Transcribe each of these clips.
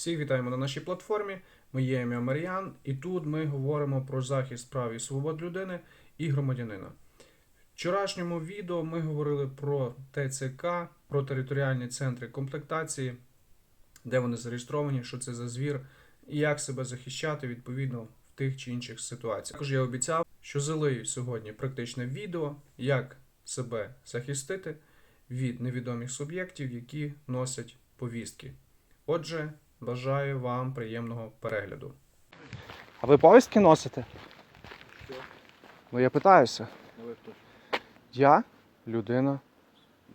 Всіх вітаємо на нашій платформі. Моє ім'я Мар'ян, і тут ми говоримо про захист прав і свобод людини і громадянина. В вчорашньому відео ми говорили про ТЦК, про територіальні центри комплектації, де вони зареєстровані, що це за звір, і як себе захищати відповідно в тих чи інших ситуаціях. Також я обіцяв, що залию сьогодні практичне відео, як себе захистити від невідомих суб'єктів, які носять повістки. Отже, бажаю вам приємного перегляду. А ви повістки носите? Що? Ну я питаюся. А ви хто? Я людина.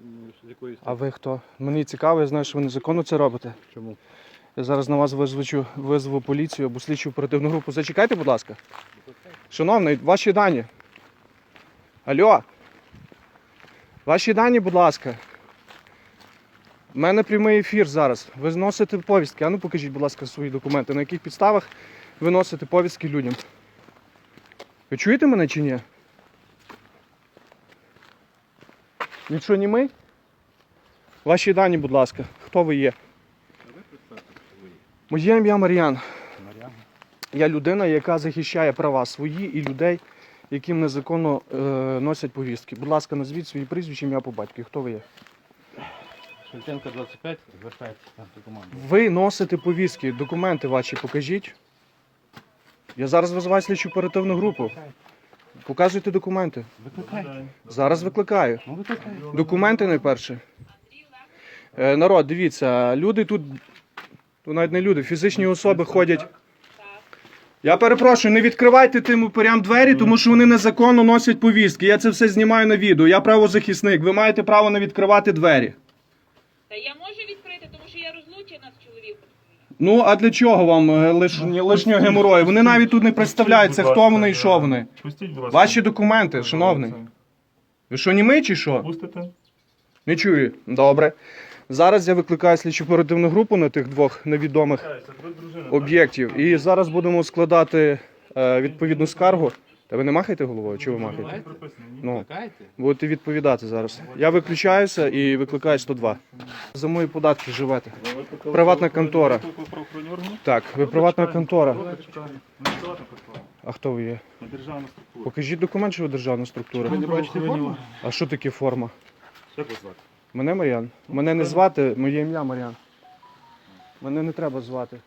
Ну, З якої А ви хто? Мені цікаво, я знаю, що ви незаконно це робите. Чому? Я зараз на вас визвучу, визву поліцію або слідчу оперативну групу. Зачекайте, будь ласка. Шановний, ваші дані. Алло. Ваші дані, будь ласка. У мене прямий ефір зараз. Ви зносите повістки. А ну покажіть, будь ласка, свої документи. На яких підставах ви носите повістки людям? Ви чуєте мене чи ні? Він що, німий? Ваші дані, будь ласка. Хто ви є? Моє ім'я Мар'ян. Я людина, яка захищає права свої і людей, яким незаконно е, носять повістки. Будь ласка, назвіть свої прізвища, ім'я по батькові. Хто ви є? Шевченка 25, звертайтеся на цю команду. Ви носите повістки, документи ваші покажіть. Я зараз визиваю слідчу оперативну групу. Показуйте документи. Викликайте. Зараз викликаю. Ну викликайте. Документи найперше. Е, народ, дивіться, люди тут, тут навіть не люди, фізичні особи ходять. Я перепрошую, не відкривайте тим упорям двері, тому що вони незаконно носять повістки. Я це все знімаю на відео. Я правозахисник. Ви маєте право не відкривати двері. Та я можу відкрити, тому що я розлучена з чоловіком. Ну а для чого вам е, лиш, лишнього геморою? Вони навіть тут не представляються, хто вони і що вони. Пустіть, будь ласка. Ваші документи, шановний. Ви що, німий чи що? Пустите? Не чую. Добре. Зараз я викликаю слідчу оперативну групу на тих двох невідомих об'єктів. І зараз будемо складати е, відповідну скаргу. Та ви не махаєте головою? Чи ви махаєте? Ну, Викликайте. будете відповідати зараз. Я виключаюся і викликаю 102. За мої податки живете. Приватна контора. Так, ви приватна контора. А хто ви є? Державна структура. Покажіть документ, що ви державна структура. Ви не бачите форму? А що таке форма? Як вас звати? Мене Мар'ян. Мене не звати, моє ім'я Мар'ян. Мене не треба звати.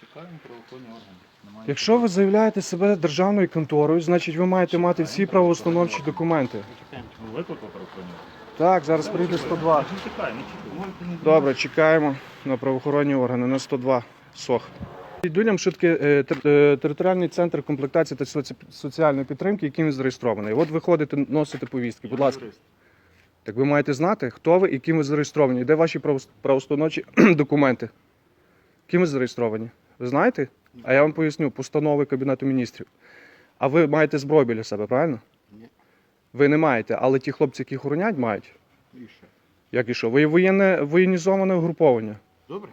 Чекаємо правоохоронні органи. Немає. Якщо ви заявляєте себе державною конторою, значить ви маєте мати всі правоустановчі документи. Ну, викликав правоохоронні. Так, зараз прийде 102. Не чекай, не чекай. Добре, чекаємо на правоохоронні органи на 102 СОХ. Що таке е, е, територіальний центр комплектації та соці- соціальної підтримки, яким він зареєстрований. От ви ходите, носите повістки. Будь ласка, так ви маєте знати, хто ви і ким ви зареєстровані. Де ваші правос- правоустановчі документи? Ким ви зареєстровані? Ви знаєте? А я вам поясню, постанови Кабінету міністрів. А ви маєте зброю біля себе, правильно? Ні. Ви не маєте, але ті хлопці, які охоронять, мають. І що? Як і що? Ви є воєнне воєнізоване угруповання. Добре?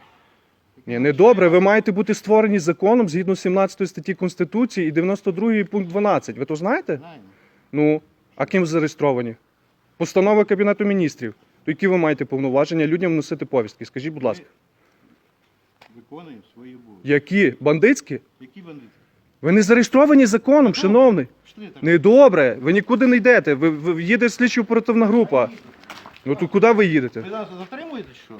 Ні, не добре. Ви маєте бути створені законом згідно 17 статті Конституції і 92 пункт 12. Ви то знаєте? Знаємо. Ну, а ким зареєстровані? Постанова Кабінету міністрів. То які ви маєте повноваження людям носити повістки? Скажіть, будь ласка. Виконуємо свої обов'язки. Які? Бандитські? Які бандити? Ви не зареєстровані законом, шановний. Пішли так. Недобре. Ви нікуди не йдете. Ви, ви їде слідчо оперативна група. Ну то куди ви їдете? Ви нас затримуєте чи що?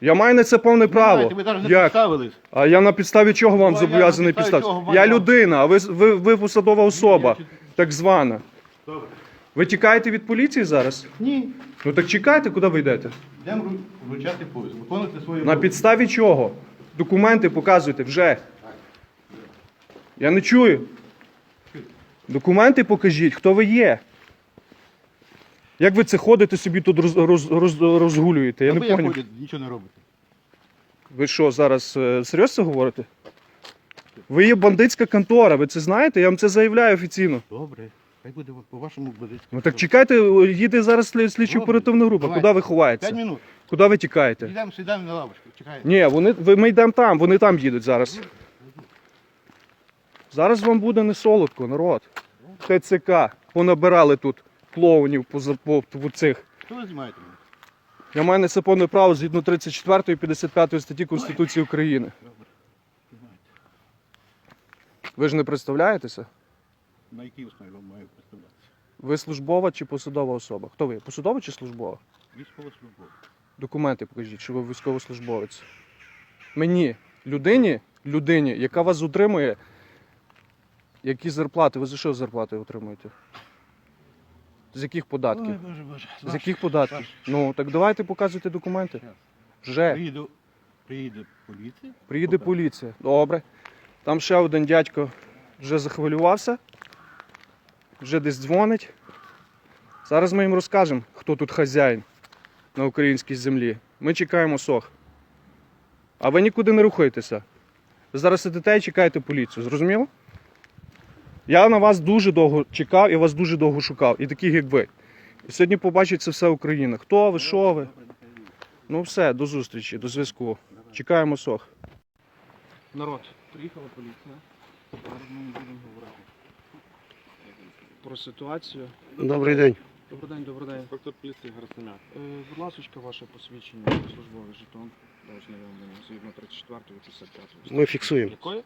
Я маю на це повне право. Ви навіть не Як? представились. А я на підставі чого вам Ну, а я зобов'язаний на підставі підстав? чого Я вам? людина, а ви, ви, ви посадова особа, так звана. Добре. Ви тікаєте від поліції зараз? Ні. Ну так чекайте, куди ви йдете? Йдемо вручати повістку. Виконуйте свої На обов'язки. підставі чого? Документи показуйте вже. Я не чую. Документи покажіть, хто ви є. Як ви це ходите собі тут роз, роз, роз, розгулюєте? Я А не поняв. ходять, нічого не робите. Ви що, зараз е, серйозно говорите? Ви є бандитська контора, ви це знаєте? Я вам це заявляю офіційно. Добре. Хай буде по вашому бандитському. Ну так чекайте, їде зараз слід- слідчо оперативна група. Давайте. Куди ви П'ять ховаєтеся? минут. Куди ви тікаєте? Йдемо, сідаємо на лавочку. Чекаємо. Ні, вони, ви, ми йдемо там, вони там їдуть зараз. Зараз вам буде не солодко, народ. ТЦК. Понабирали тут клоунів по, по, по цих. Що ви знімаєте мене? Я маю на це повне право згідно 34 і 55 статті Конституції України. Добре. Ви ж не представляєтеся? На якій основі вам маю представлятися? Ви службова чи посадова особа? Хто ви? Посадова чи службова? Військовослужбовець. Документи покажіть, що ви військовослужбовець. Мені, людині, людині, яка вас утримує, які зарплати? Ви за що зарплати отримуєте? З яких податків? Ой, боже, боже. З яких податків? Ну, так давайте показуйте документи. Вже. Приїду, приїде поліція. Приїде Покажу. поліція. Добре. Там ще один дядько вже захвилювався, вже десь дзвонить. Зараз ми їм розкажемо, хто тут хазяїн на українській землі. Ми чекаємо сох. А ви нікуди не рухаєтеся. Ви зараз сидите і чекаєте поліцію, зрозуміло? Я на вас дуже довго чекав і вас дуже довго шукав, і таких, як ви. І сьогодні побачить це все Україна. Хто ви, що ви? Ну все, до зустрічі, до зв'язку. Чекаємо сох. Народ, приїхала поліція. Зараз ми будемо говорити про ситуацію. Добрий день. Добрий день, добрий день. Інспектор поліції Герасимяк. Е, будь ласка, ваше посвідчення, службовий жетон для ознайомлення згідно 34 55 Ми фіксуємо. Якої?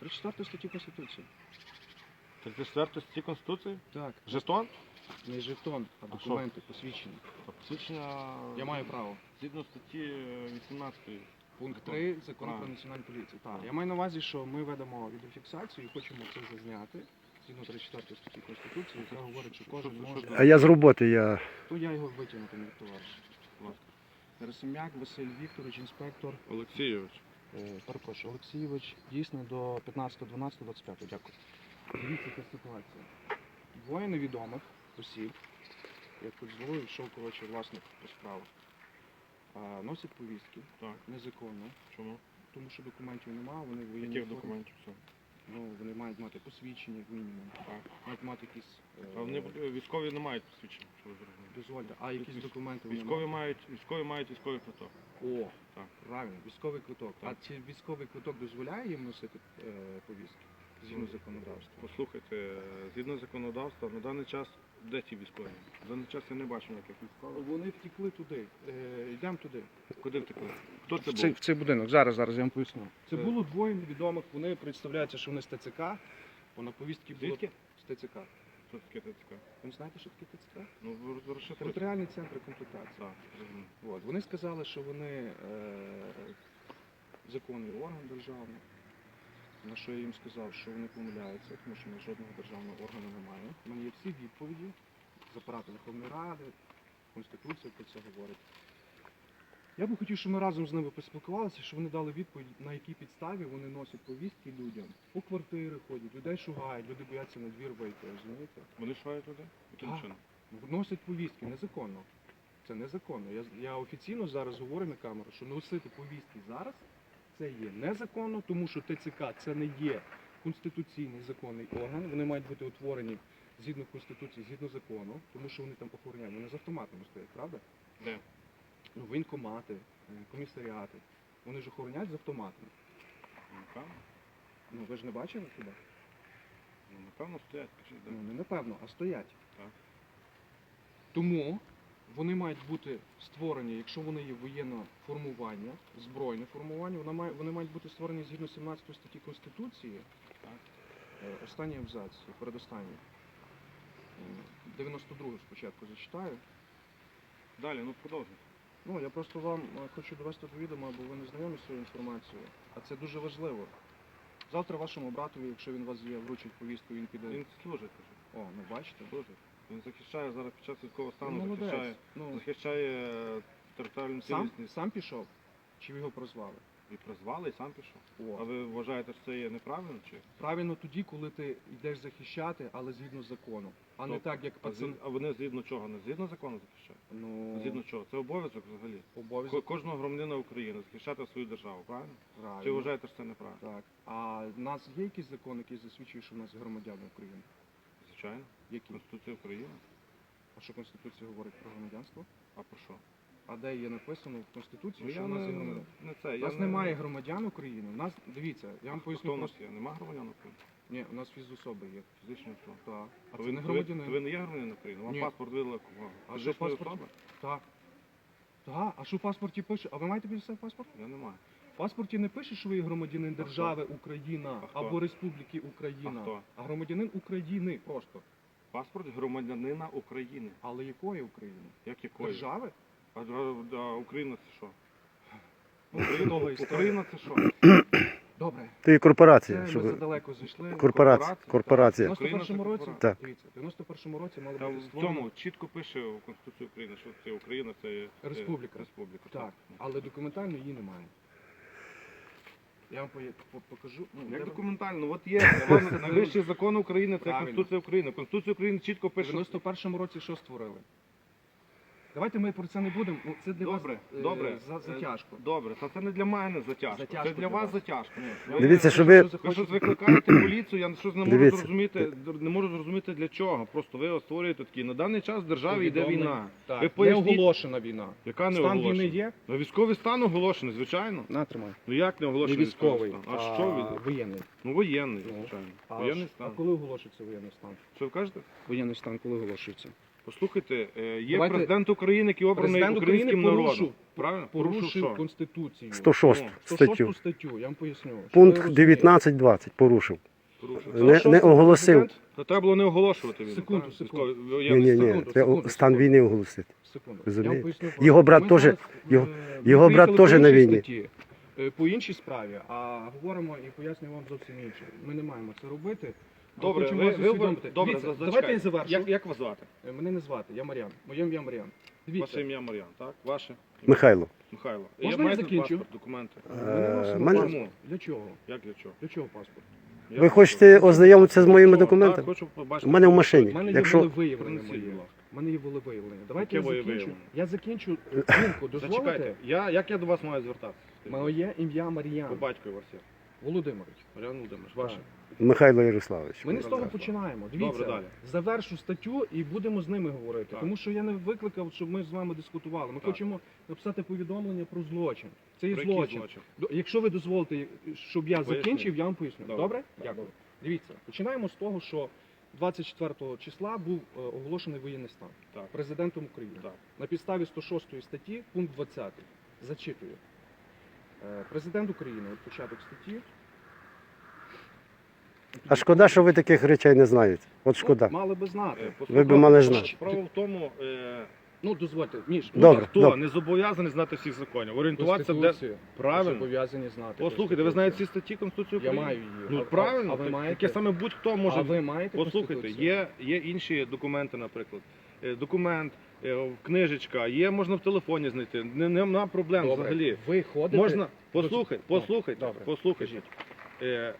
34 статті Конституції. 34 статті Конституції? Так, Жетон? не жетон, а А документи, посвідчення. Посвідчення... Я маю право. Згідно статті е, 18. Пункт 3 закону про національну поліцію. Так, я маю на увазі, що ми ведемо відеофіксацію і хочемо це зазняти. Згідно 34 статті Конституції, яка говорить, що кожен може. А я з роботи, я То я його витягнути не товариш. Герасим'як Василь Вікторович, інспектор, Олексійович. е, перепрошую, Олексійович, дійсно до 15.12.25. Дякую. Дивіться, яка ситуація. Двоє невідомих осіб, як тут зловив, йшов, коротше, власник по справах. А, носять повістки Так. незаконно, Чому? тому що документів немає, вони в воєнній Яких формі. документів все? Ну, вони мають мати посвідчення, як мінімум. Мають мати якісь. е, А вони е, військові не мають посвідчення, що ви зрозуміли. Дозвольте, а якісь Військ- документи вони Військові мають? мають, військові мають військовий квиток. О, Так. правильно, військовий квиток. Так. А чи військовий квиток дозволяє їм носити е, повістки згідно Ну, законодавства? Послухайте, е, згідно законодавства, на даний час де ті військові? На даний час я не бачу ніяких військових. Вони втекли туди. Е, йдемо туди. Куди втекли? Хто це В цей, був? в цей будинок. Зараз, зараз я вам поясню. Це Це- було двоє невідомих. Вони представляються, що вони з ТЦК, бо на повістки було Звідки? з ТЦК. Хто таке ТЦК? Ви не знаєте, що таке ТЦК? Ну, ви розрушите. Територіальний центр комплектації. Так, розумію. От. Вони сказали, що вони е, законний орган державний. На що я їм сказав, що вони помиляються, тому що в нас жодного державного органу немає. У мене є всі відповіді з апарату Верховної Ради, Конституція про це говорить. Я би хотів, щоб ми разом з ними поспілкувалися, щоб вони дали відповідь, на якій підставі вони носять повістки людям. По квартири ходять, людей шугають, люди бояться на двір вийти, розумієте? Вони шукають туди? Яким чином? Носять повістки незаконно. Це незаконно. Я, я офіційно зараз говорю на камеру, що носити повістки зараз це є незаконно, тому що ТЦК це не є конституційний законний орган. Вони мають бути утворені згідно конституції, згідно закону, тому що вони там охороняють. Вони з автоматами стоять, правда? Де? Ну, воєнкомати, е, комісаріати. Вони ж охороняють з автоматами. Ну, Напевно. Ну ви ж не бачили хіба? Ну, напевно, стоять. Кажіть, де. Ну не напевно, а стоять. Так. Тому вони мають бути створені, якщо вони є воєнне формування, збройне формування, вони мають, вони мають бути створені згідно 17 статті Конституції. Е, Останній абзац, передостанній. Е, 92 спочатку зачитаю. Далі, ну продовжуйте. Ну, я просто вам е, хочу довести до відома, бо ви не знайомі з цією інформацією. А це дуже важливо. Завтра вашому братові, якщо він у вас є, вручить повістку, він піде. Він служить. О, ну бачите. Служить. Він захищає зараз під час військового Ну, стану, захищає. Ну, захищає е, територіальну сам, цілісність. сам пішов? Чи його прозвали? І призвали, і сам пішов. О. А ви вважаєте, що це є неправильно? Чи? Правильно тоді, коли ти йдеш захищати, але згідно закону. А не Тобто, так, як А, пацан. згід- а вони згідно чого? Не згідно закону захищають? Ну, Згідно чого? Це обов'язок взагалі. Ко- обов'язок. Кожного громадянина України захищати свою державу, правильно? Чи вважаєте, що це неправильно? Так. А в нас є якийсь закон, який засвідчує, що в нас громадяни України? Звичайно. Які? Конституція України. А що Конституція говорить про громадянство? А про що? А де є написано в Конституції, що в нас є громадяни? не це. У Я нас не- немає громадян України. У нас дивіться, я вам Хто поясню у нас просто. є? Нема громадян України? Ні, у нас фізособи є. Фізичні особи. Так. А це ви, не громадянин. ви не є громадянин України? Вам Ні. паспорт видали кого? А Фізичної що паспорт? особи? Так. Так, а що в паспорті пише? А ви маєте біля себе паспорт? Я не маю. В паспорті не пише, що ви є громадянин А держави Україна А хто? або Республіки Україна, А хто? а громадянин України просто. Паспорт громадянина України. Але якої України? Як якої? Держави? А, а, а Україна це що? Україна, Україна, Україна це що? Добре. є корпорація. Це ми Щоб... задалеко зайшли. Корпорація. В Корпорація. 91-му році, Так. дивіться, в 91-му році мало Там бути в створено. цьому чітко пише у Конституції України, що це Україна, це е, Республіка. Республіка. Так, але документально її немає. Я вам по- покажу. Ну, Як документально, от є найвищий закон України, це Правильно. Конституція України. Конституція України чітко В пише. 91-му році що створили? Давайте ми про це не будемо. ну, Це для Добре, вас е, добре. за, затяжко. Добре, та це не для мене затяжко. Затяжко це для для вас вас. затяжко. Ну, Дивіться, я- що ви- Ви щось викликаєте поліцію, я щось не можу Дивіться. зрозуміти, не можу зрозуміти для чого. Просто ви створюєте такі. На даний час в державі йде Повідомлення. війна. Так, Ви не поясніть, оголошена війна. яка не Стан оголошена? війни є? Ну, військовий стан оголошений, звичайно. На, тримай. Ну як не Не оголошений військовий, стан? А, що від? воєнний. Ну воєнний, Ну, звичайно. А, воєнний ш- а коли оголошується воєнний стан? Що ви кажете? Воєнний стан коли оголошується? Послухайте, е, є Давайте- президент України, який обраний Президент українським України народом. порушив- Правильно? Порушив що? Конституцію. 106 Ну, 106 статтю. статтю, я вам поясню. ви Пункт розуміли. 19.20 порушив. Порушив. Не, не оголосив. То треба було не оголошувати війну. Секунду, правильно? секунду. Військовий- Ні, ні, стан. ні. секунду, Треба секунду, стан війни оголосити. Секунду. Розумієте? Я вам поясню. Його брат Ми теж- зараз, його- е, його брат приїхали теж по на іншій війні. статті, е, По іншій справі, а говоримо і пояснюємо вам зовсім інше. Ми не маємо це робити. Добре, хочемо ви, вас ви, усвідомити. добре, Дивіться, зачекайте. давайте я завершу. Як, як вас звати? Е, Мене не звати, я Мар'ян. Моє ім'я Мар'ян. Дивіться, Ваше ім'я Мар'ян, так? Ваше? Михайло. Михайло. Можна я маєте закінчу? паспорт, документи? Е, мене-. Для чого? Як для чого? Для чого паспорт? Як Ви хочете ознайомитися з моїми Так, документами? хочу побачити. У мене в машині. У мене є Якщо волевиявлення Принесіть, моє. будь ласка. У мене є волевиявлення. Давайте Яке я закінчу. волевиявлення? Я закінчу думку. Дозволите? Зачекайте, я, як я до вас маю звертатися? Моє ім'я По Мар'ян батьку вас є. Володимирович. Мар'ян Володимирович, ваше. Михайло Ярославович. Ми не з того починаємо. Дивіться, Добре, далі. завершу статтю і будемо з ними говорити. Так. Тому що я не викликав, щоб ми з вами дискутували. Ми Так. хочемо написати повідомлення про злочин. Це є Про який злочин. злочин? Якщо ви дозволите, щоб я Поясніть. закінчив, я вам поясню. Добре. Добре? Так, Дякую. добре. Дивіться, починаємо з того, що 24 числа був е, оголошений воєнний стан Так. президентом України. Так. На підставі 106 статті, пункт 20. Зачитую. Е, Президент України, от початок статті. А шкода, що ви таких речей не знаєте. От шкода. Ну, мали би знати. Е, Ви б мали знати. Справа в тому, е, Ну, дозвольте, Міш, ну, Добре, хто добре. не зобов'язаний знати всіх законів, орієнтуватися де. Конституцію. Правильно. Зобов'язані знати. Послухайте, ви знаєте ці статті Конституції Я України? маю її. Ну А- правильно, А ви так- маєте? таке саме будь-хто може. А ви маєте Послухайте, Конституцію? є, є інші документи, наприклад. Е, Документ, книжечка, є, можна в телефоні знайти. Не, нема проблем Добре. взагалі. Ви ходите? Можна. Послухайте, Ну, послухайте, добре. послухайте. Е,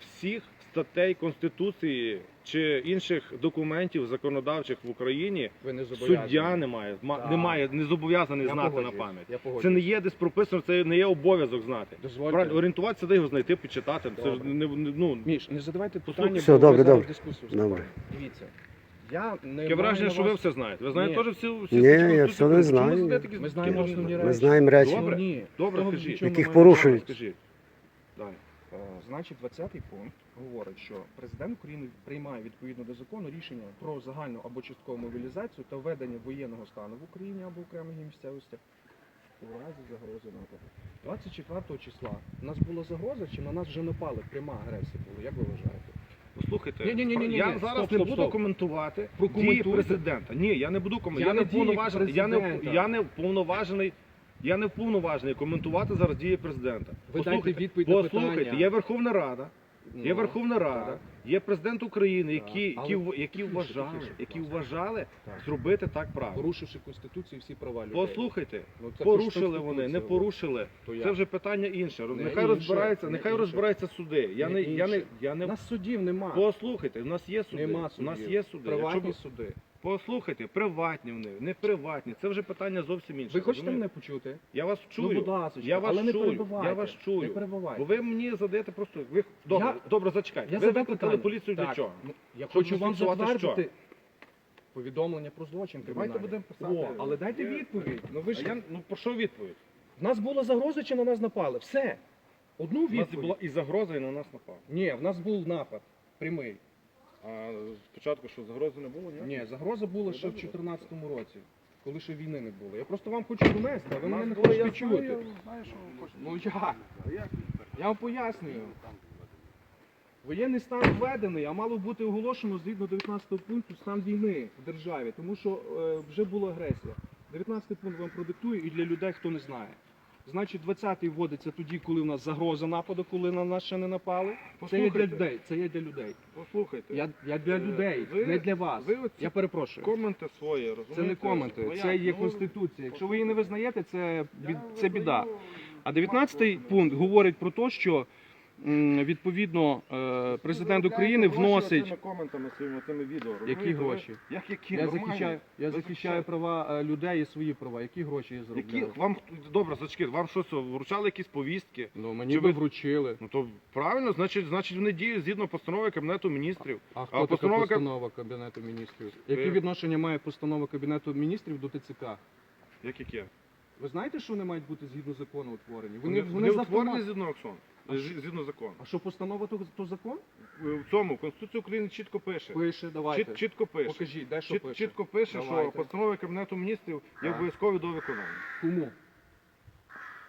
всіх статей Конституції чи інших документів законодавчих в Україні Ви не зобов'язані. суддя не має, ма- Так. не має, не зобов'язаний Я знати погоджуюсь, на пам'ять. Я Це не є десь прописано, це не є обов'язок знати. Дозвольте. Правильно, орієнтуватися, де його знайти, почитати. Це ж Добре. не, не- ну, Міш, не задавайте питання, Все, бо добре, ви зараз добре. дискусію Добре. Дивіться. Я не Таке маю враження, на що ви вас- все знаєте. Ви знаєте Ні. теж всі, всі Ні, статті я Конституції все не знаю. задаєте такі- Ми знаємо основні речі? Ми знаємо речі. Добре. Ні. Добре, Того, скажіть. ми Яких маємо порушують. Скажіть. Далі. Е, Значить, 20-й пункт говорить, що президент України приймає відповідно до закону рішення про загальну або часткову мобілізацію та введення воєнного стану в Україні або окремих її місцевостях у разі загрози нападу. 24 числа у нас була загроза, чи на нас вже напали? Пряма агресія була, як ви вважаєте? Послухайте, Ні-ні-ні-ні-ні. я зараз стоп, не буду стоп. коментувати дії Прокоментуйте. президента. Ні, я не буду коментувати. Я не не дії вповноважений. Я не, президента. я не вповноважений. Я не вповноважений коментувати зараз дії президента. Ви дайте Послухайте, відповідь на Послухайте, питання. є Верховна Рада, є Ну, Верховна Рада. Є президент України, Так, які, але- які, в- які Тихіше, вважали, тихіше, будь які ласка. вважали Так. зробити так правильно. порушивши конституцію всі права людей. Послухайте, Ну, це порушили вони, не порушили. То Це вже питання інше. Не нехай інше, розбирається, не нехай інше. розбираються суди. Я Не не, я не, інше. я не нас судів нема. Послухайте, у нас є суди. Нема у судів. нас є суди. Якщо Приватні суди. Послухайте, приватні вони, не приватні. Це вже питання зовсім інше. Ви хочете мене почути? Я вас чую. Ну, будь ласка, я вас але не чую. перебивайте. Я вас чую. Не перебивайте. Бо ви мені задаєте просто. Ви добре, Я- добре, зачекайте. Я ви задав викликали питання. поліцію для Так, чого? ну, Я Щоб хочу вам зафіксувати затвердити повідомлення про злочин Давайте кримінальний. будемо писати. О, але дайте Я- відповідь. Ну ви А ж я, ну про що відповідь? в нас була загроза чи на нас напали? Все. Одну У нас відповідь. була і загроза, і на нас напав. Ні, в нас був напад. Прямий. А спочатку що загрози не було, ні? Ні, загроза була Ну, ще в 2014 році. коли ще війни не було. Я просто вам хочу донести, а ви мене не хочете я чути. Ну як? Я вам пояснюю. Воєнний стан введений, а мало бути оголошено згідно 19 пункту стан війни в державі, тому що е, вже була агресія. 19 пункт вам продиктую і для людей, хто не знає. Значить, 20-й вводиться тоді, коли в нас загроза нападу, коли на нас ще не напали. Це є для Послухайте. людей. Це є для людей. Послухайте. Я, я для Е, людей, ви- не для вас. ви оці Я перепрошую. Коменти свої, розумієте? Це не коменти, це є Ну, конституція. Якщо ви її не визнаєте, це, це біда. А 19 пункт говорить про те, що відповідно е, президент України вносить. коментами своїми тими відео. Які гроші? Як які? Я захищаю, я захищаю права е, людей і свої права. Які гроші я Які вам добре, зачекайте, вам що це, вручали якісь повістки? Ну мені Чи би ви- вручили. Ну то правильно, значить, значить вони діють згідно постанови Кабінету міністрів. А хто А така постанова Каб- постанова Кабінету міністрів? Яке Е. відношення має постанова Кабінету міністрів до ТЦК? Як яке? Ви знаєте, що вони мають бути згідно закону утворені? Вони, Вони, вони з утворені згідно Оксон, згідно закону. А що постанова то, то закон? В цьому Конституція України чітко пише. Пише, давайте. Чіт, чітко пише. Покажіть, де що Чіт, пише. чітко пише, що Давайте. постанови Кабінету міністрів є Так. обов'язкові до виконання. Кому?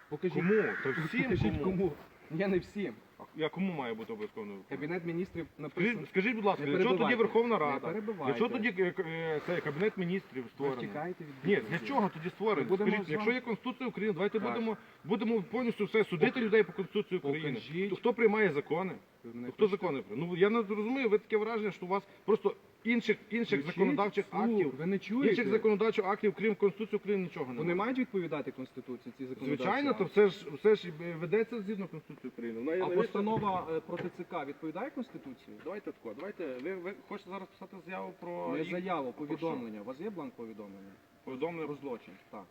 Покажіть. Кому? То всім Покажіть кому? кому. Я не всім. Я кому має бути обов'язково до? Кабінет міністрів написано. Скажіть, скажіть, будь ласка, Не для чого тоді перебивайте. Верховна Не Рада? перебивайте. Для чого тоді е, е, цей Кабінет міністрів створений? втікаєте від Ні, відповіді. для чого тоді створений? Будемо Скажіть, з якщо вами- є Конституція України, давайте Так. будемо, будемо повністю все судити людей по Конституції України. Покажіть. То хто приймає закони? Ви мене Ну, Хто хочете? закони приймає? Ну я не розумію, ви таке враження, що у вас просто інших інших законодавчих Фу, актів, Ви не чуєте? інших законодавчих актів, крім Конституції України, нічого немає. Вони мають відповідати Конституції, ці законодавчі Звичайно, то все ж все ж ведеться згідно Конституції України. Вона є А навіть- постанова е, про ТЦК відповідає Конституції? Давайте тако, давайте. Ви, ви хочете зараз писати заяву про Не їх заяву, повідомлення. У вас є бланк повідомлення? повідомлення Про злочин. Так.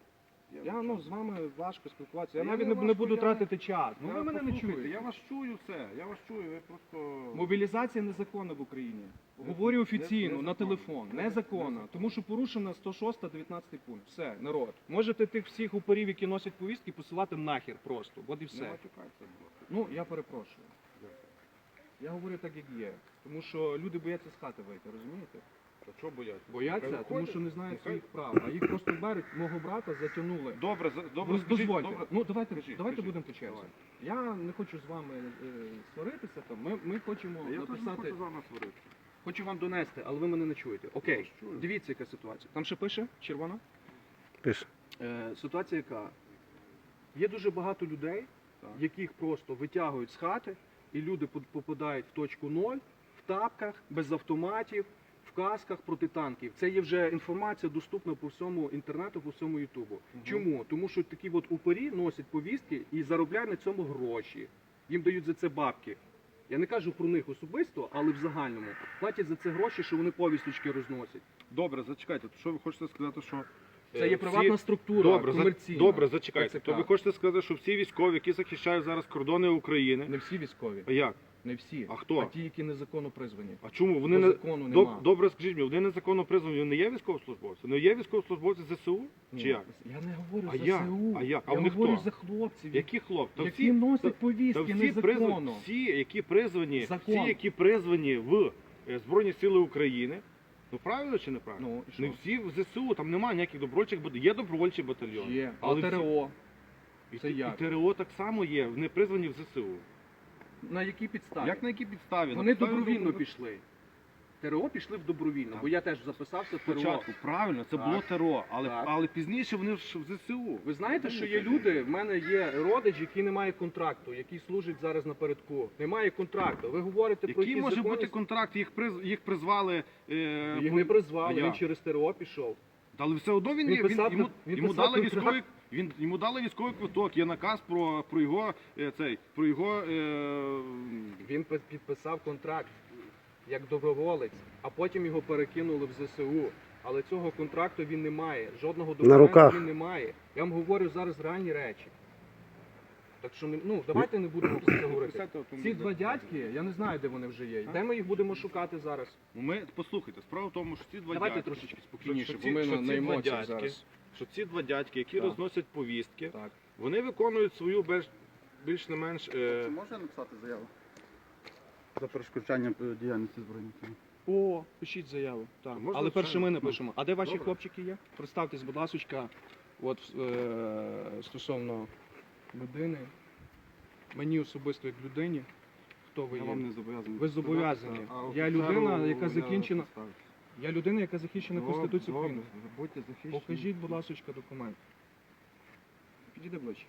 Я ну з вами важко спілкуватися. Я Я навіть не не, важко, буду я- тратити час. Ну Я- ви мене не послухайте, чуєте. Я вас чую все. Я вас чую. Ви просто Мобілізація незаконна в Україні. Не- Говорю не- офіційно, на телефон. Не- Незаконна. незаконно. Тому що порушена 106 19 пункт. Все, народ. Можете тих всіх упорів, які носять повістки, посилати нахер просто. От і не все. матюкайтеся, будь ласка. Ну, я перепрошую. Я говорю так, як є. Тому що люди бояться з хати вийти, розумієте? Та чого бояться? Бояться, тому що не знають Нехай- своїх прав. А їх просто беруть, мого брата затягнули. Добре, за- добре, Ну, скажіть, дозвольте. добре. Ну давайте, Скажіть, давайте скажіть. будемо по черзі. Я не хочу з вами е, сваритися. Там. Ми, ми хочемо Я теж не написати. хочу з вами сваритися. Хочу вам донести, але ви мене не чуєте. Окей, чую. дивіться, яка ситуація. Там ще пише червона. Пише. Е, ситуація яка? Є дуже багато людей, Так. яких просто витягують з хати, і люди поп- попадають в точку ноль, в тапках, без автоматів, в касках проти танків. Це є вже інформація доступна по всьому інтернету, по всьому Ютубу. Чому? Тому що такі от упорі носять повістки і заробляють на цьому гроші. Їм дають за це бабки. Я не кажу про них особисто, але в загальному. Платять за це гроші, що вони повісточки розносять. Добре, зачекайте. То що ви хочете сказати, що Це е, є приватна структура, Добре, за- комерційна. добре, зачекайте. ТЦК. То ви хочете сказати, що всі військові, які захищають зараз кордони України, Не всі військові. а як? Не всі. А хто? А ті, які незаконно призвані. А чому вони По не закону Доб- нема. добре? Скажіть мені, вони незаконно призвані, вони не є військовослужбовці? Не є військовослужбовці ЗСУ? Ні, Чи як? Я не говорю А за як? СУ. А як? А я вони говорю хто? за хлопців, Які хлопці? Та які всі- носять та- повістки Та всі, призвані, незаконно. всі, які призвані, Закон. всі, які призвані в е, Збройні Сили України, ну правильно чи неправильно? Ну, і що? Не всі в ЗСУ, там немає ніяких добровольчих батальйонів. Є добровольчі батальйони. Є. А Але всі- ТРО. І, Це і як? ТРО так само є, вони призвані в ЗСУ. На якій підставі? Як на якій підставі? Вони підставі добровільно добро- пішли. ТРО пішли в добровільно, Так. бо я теж записався в ТРО. Спочатку, правильно, це Так. було ТРО, але, Так. але пізніше вони ш- в ЗСУ. Ви знаєте, що є люди, в мене є родич, який не має контракту, який служить зараз напередку. Немає контракту. Ви говорите про Який якісь може закони? бути контракт? Їх приз їх призвали. Е, Їх по- не призвали, А він як? через ТРО пішов. Та Але все одно він, Він є- писав- йому, він йому писав дали контракт. військовий. Він йому дали військовий квиток. Є наказ про, про його е, цей про його. Е, Він підписав контракт як доброволець, а потім його перекинули в ЗСУ. Але цього контракту він не має. Жодного документу він не має. Я вам говорю зараз реальні речі. Так що ну давайте не будемо про це говорити. Ці два дядьки, я не знаю, де вони вже є. Де ми їх будемо шукати зараз? Ну, Ми послухайте, справа в тому, що ці два Давайте дядьки, трошечки спокійніше, що бо ми на, емоціях дядьки, зараз. Що ці два дядьки, які Так. розносять повістки, Так. вони виконують свою більш, більш не менш. Е, Можна написати заяву? За перешкоджання е, діяльності збройних сил. О, пишіть заяву. Так. Можна Але перше ми звичайно. напишемо. А де ваші Добре. хлопчики є? Представтесь, будь ласка, от е, стосовно людини. Мені особисто як людині. Хто ви Я є? вам не зобов'язаний. Ви зобов'язані. Я людина, яка закінчена-. Я людина, яка захищена Добре, Конституцією добре, України. Будьте захищені. Покажіть, будь ласка, документ. Підійди ближче.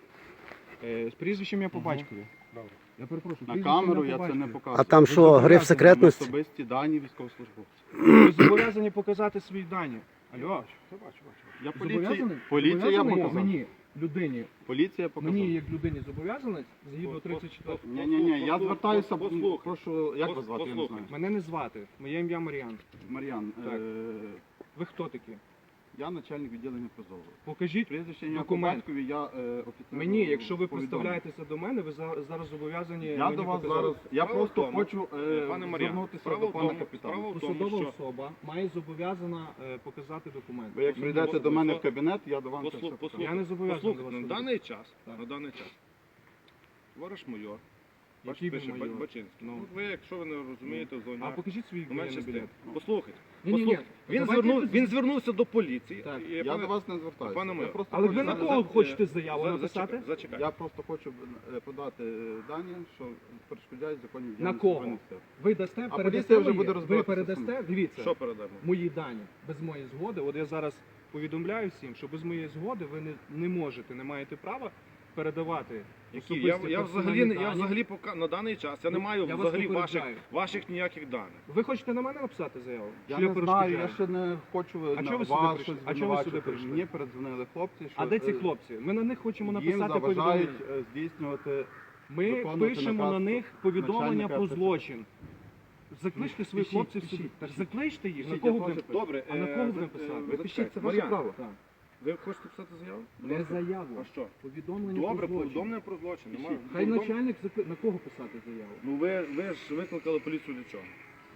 Е, з прізвищем я по Мгм. батькові. Добре. Я перепрошую. На камеру я це не показую. А там що, зобов'язані гриф секретності? Особисті дані військовослужбовців. Ви зобов'язані показати свої дані. Алло. Це бачу, бачу. Я поліція, Зобов'язаний? поліція я Зобов'язаний показав. Мені, людині, Поліція показала. мені як людині зобов'язана, згідно 34. Ні, ні, ні, я Послухай, звертаюся, послухай. прошу, як вас звати, я не послухай. знаю. Мене не звати. Моє ім'я Мар'ян. Мар'ян, Так. е, Ви хто такі? Я начальник відділення призову. Покажіть. Прізвище ім'я по Документ. батькові я е, офіцер. Мені, якщо ви повідомив. представляєтеся до мене, ви за- зараз зобов'язані Я мені до вас показати. зараз, я Справа в просто тому, хочу е, Пане Мар'ян, звернутися справа до в пана тому, капітана. справа в тому, Посадова що особа має зобов'язана е, показати документ. Ви як Послухай, прийдете до мене в кабінет, я до вам це Послу- все покажу. послухай. Я не зобов'язаний до Послухайте, на ходити. даний час, Так. на даний час, товариш майор, Який бачите, пише майор? Бачинський. Ну. Ну, ви, якщо ви не розумієте, в зоні А покажіть свій ну, менше воєнний білет. Послухайте, Ні-ні-ні, послухайте. Він, давайте звернув, він звернувся до поліції. Так. І, Я пане- до вас не звертаюся. Пане Я просто Але хочу ви на кого за- хочете заяву За- написати? Зачекай, зачекай. Я просто хочу е, подати е, дані, що перешкоджають законні На діяльності кого? Збройних Сил. Ви дасте, А передасте поліція вже мої? буде Ви розбиратися передасте, сама. дивіться, Що передамо? мої дані без моєї згоди. От я зараз повідомляю всім, що без моєї згоди ви не, не можете, не маєте права передавати Які? Я, я, взагалі, не- я дані. взагалі пока, на даний час я не Ну, маю я вас взагалі ваших, попереджаю. ваших ніяких даних. Ви хочете на мене написати заяву? Я Чи не знаю, перешкоджаю? я ще не хочу А на чого ви сюди вас прийшли? щось А чого ви сюди звинувачувати. прийшли? Мені передзвонили хлопці, що А де ці е, хлопці? Ми на них хочемо їм написати заважають повідомлення. е, здійснювати Ми виконувати пишемо наказ на них повідомлення начальника про злочин. Закличте своїх Пишіть, хлопців пишіть, сюди. пишіть. Закличте їх. На Пишіть, кого хочу- писати? Добре, А на е, кого за- будемо е, писати? ви пишіть, це ваше Мар'ян, право. Ви хочете писати заяву? Не заяву. А що? Повідомлення Добре, про злочин. повідомлення про злочин. Немає. Хай Повідом- начальник на кого писати заяву? Ну ви, ви ж викликали поліцію для чого?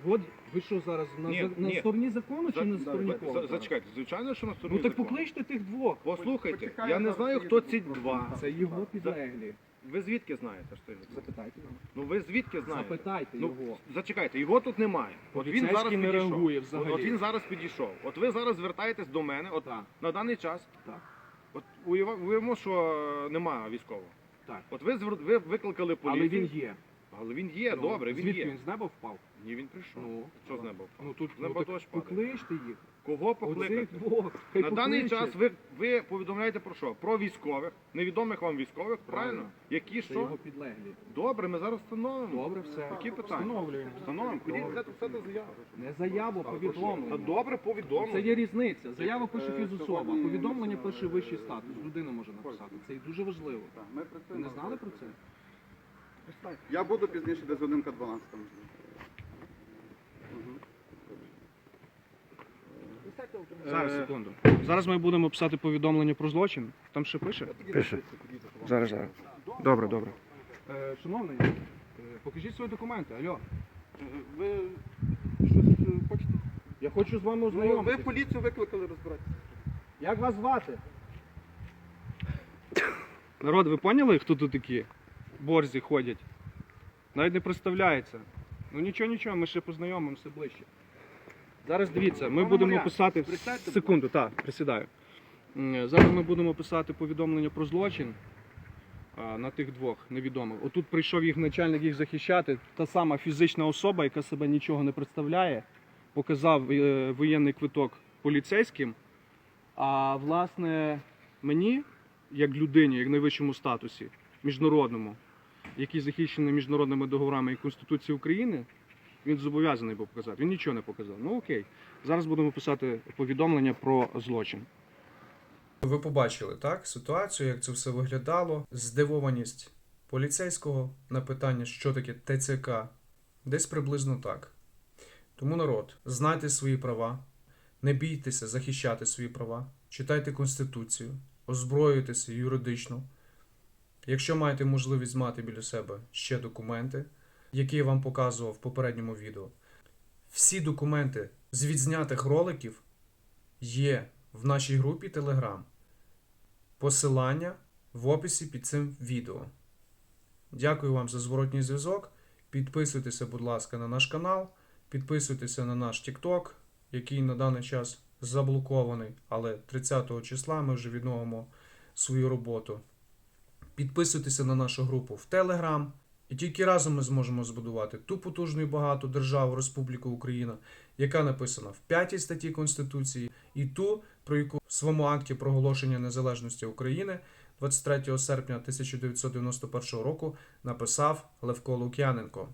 От ви що зараз на, Ні, на ні. стороні закону чи на За- стороні за- кого? за- Зачекайте, звичайно, що на стороні Ну так закону. покличте тих двох. Послухайте, я не знаю, хто ці два. Це його підлеглі. Ви звідки знаєте, що це? Запитайте його. Ну ви звідки знаєте? Запитайте Ну, його. зачекайте, його тут немає. От він зараз не підійшов. реагує От, взагалі. от він зараз підійшов. От ви зараз звертаєтесь до мене, от Так, на даний час. так. От уява- уявимо, що немає військового. Так. От ви звер- ви викликали Але він є. Але він є, Ну, добре, він Звідки є. він з неба впав? Ні, він прийшов. Ну, Що з неба впав? Ну тут З неба ну, так дощ падає. покличте їх. Кого покликати? На даний час ви, ви повідомляєте про що? Про військових, невідомих вам військових, правильно? Правильно. Які Це що? його підлеглі. Добре, ми зараз встановимо. Добре, все. Які питання? Встановлюємо. Встановимо. Ходіть, взяти все до заяви. Не заяву, Та повідомлення. добре, Це є різниця. Заява пише Е, фізособа, повідомлення е, пише вищий статус. Людина може написати. Це і дуже важливо. Ми Ви не знали про це? Я буду пізніше десь годинка 12 там. Зараз, Е, секунду. Зараз ми будемо писати повідомлення про злочин. Там ще пише? Пише. Зараз, зараз. Добре, добре. Е, шановний, е, покажіть свої документи. Алло. Е, Ви щось е, хочете? Я хочу з вами Ну, ви ознайомитися. поліцію викликали розбиратися. Як вас звати? Народ, ви поняли, хто тут такі? Борзі ходять. Навіть не представляється. Ну нічого, нічого, ми ще познайомимося ближче. Зараз дивіться, ми будемо писати. Секунду, так, присідаю. М, Зараз ми будемо писати повідомлення про злочин а, на тих двох невідомих. Отут прийшов їх начальник їх захищати. Та сама фізична особа, яка себе нічого не представляє, показав е, воєнний квиток поліцейським. А власне, мені, як людині, як найвищому статусі, міжнародному, який захищений міжнародними договорами і Конституцією України, він зобов'язаний був показати. Він нічого не показав. Ну окей. Зараз будемо писати повідомлення про злочин. Ви побачили так ситуацію, як це все виглядало. Здивованість поліцейського на питання, що таке ТЦК, десь приблизно так. Тому народ, знайте свої права, не бійтеся захищати свої права, читайте Конституцію, озброюйтеся юридично. Якщо маєте можливість мати біля себе ще документи, які я вам показував в попередньому відео, всі документи з відзнятих роликів є в нашій групі Telegram. Посилання в описі під цим відео. Дякую вам за зворотній зв'язок. Підписуйтеся, будь ласка, на наш канал. Підписуйтеся на наш TikTok, який на даний час заблокований, але 30 числа ми вже відновимо свою роботу. Підписуйтеся на нашу групу в Telegram. І тільки разом ми зможемо збудувати ту потужну і багату державу Республіку Україна, яка написана в п'ятій статті Конституції, і ту, про яку в своєму акті проголошення незалежності України 23 серпня 1991 року написав Левко Лук'яненко.